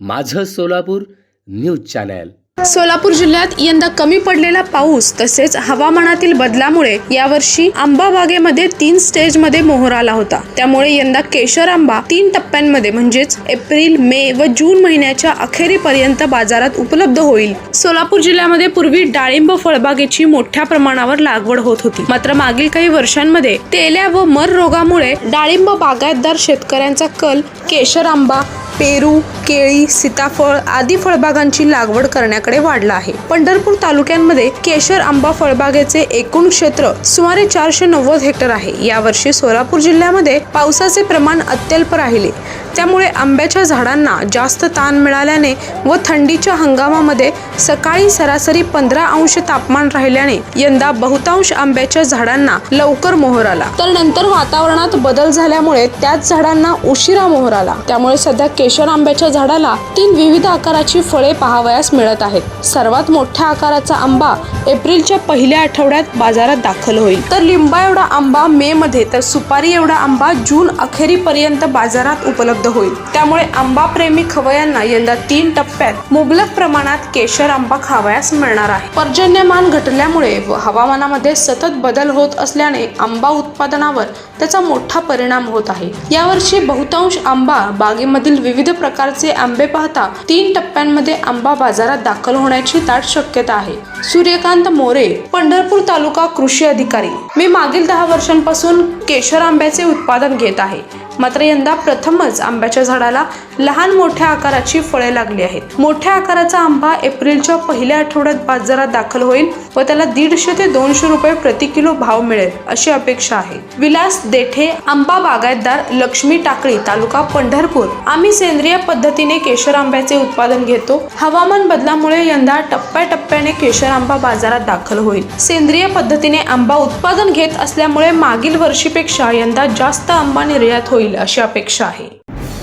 माझं Solapur news channel. Solapur जिल्ह्यात यंदा कमी पडलेला पाऊस तसेच हवामानातील बदलामुळे यावर्षी आंबा बागेमध्ये तीन स्टेजमध्ये मोहर आला होता. त्यामुळे यंदा केशर आंबा तीन टप्प्यांमध्ये म्हणजेच एप्रिल मे व जून महिन्याच्या अखेरीपर्यंत बाजारात उपलब्ध होईल. सोलापूर जिल्ह्यामध्ये पूर्वी डाळिंब फळबागेची मोठ्या प्रमाणावर लागवड होत होती. मात्र मागील काही वर्षांमध्ये तेल्या व मर रोगामुळे डाळिंब बागायतदार शेतकऱ्यांचा कल केशर आंबा पेरू केळी सीताफळ आदी फळबागांची लागवड करण्याकडे वाढला आहे. पंढरपूर तालुक्यांमध्ये केशर आंबा फळबागेचे एकूण क्षेत्र सुमारे चारशे नव्वद हेक्टर आहे. यावर्षी सोलापूर जिल्ह्यामध्ये पावसाचे प्रमाण अत्यल्प राहिले. त्यामुळे आंब्याच्या झाडांना जास्त ताण मिळाल्याने व थंडीच्या हंगामामध्ये सकाळी सरासरी पंधरा अंश तापमान राहिल्याने यंदा बहुतांश आंब्याच्या झाडांना लवकर मोहर आला. तर नंतर वातावरणात बदल झाल्यामुळे त्याच झाडांना उशिरा मोहर आला. त्यामुळे सध्या केशर आंब्याच्या झाडाला तीन विविध आकाराची फळे पाहावयास मिळत आहेत. सर्वात मोठ्या आकाराचा आंबा एप्रिलच्या पहिल्या आठवड्यात बाजारात दाखल होईल. तर लिंबा एवढा आंबा मे मध्ये तर सुपारी एवढा आंबा जून अखेरीपर्यंत बाजारात उपलब्ध होईल. त्यामुळे आंबा प्रेमी खवयांना यंदा तीन टप्प्यात मुबलक प्रमाणात केशर आंबा खावयास मिळणार आहे. पर्जन्यमान घटल्यामुळे व हवामानामध्ये सतत बदल होत असल्याने आंबा उत्पादनावर त्याचा मोठा परिणाम होत आहे. यावर्षी बहुतांश आंबा बागेमधील विविध प्रकारचे आंबे पाहता तीन टप्प्यांमध्ये आंबा बाजारात दाखल होण्याची दाट शक्यता आहे. सूर्यकांत मोरे पंढरपूर तालुका कृषी अधिकारी. मी मागील दहा वर्षांपासून केशर आंब्याचे उत्पादन घेत आहे. मात्र यंदा प्रथमच आंब्याच्या झाडाला लहान मोठ्या आकाराची फळे लागली आहेत. मोठ्या आकाराचा आंबा एप्रिलच्या पहिल्या आठवड्यात बाजारात दाखल होईल व त्याला दीडशे ते दोनशे रुपये प्रति किलो भाव मिळेल अशी अपेक्षा आहे. विलास देठे आंबा बागायतदार लक्ष्मी टाकळी तालुका पंढरपूर. आम्ही सेंद्रिय पद्धतीने केशर आंब्याचे उत्पादन घेतो. हवामान बदलामुळे यंदा टप्प्याटप्प्याने केशर आंबा बाजारात दाखल होईल. सेंद्रिय पद्धतीने आंबा उत्पादन घेत असल्यामुळे मागील वर्षीपेक्षा यंदा जास्त आंबा निर्यात होईल अशी अपेक्षा आहे.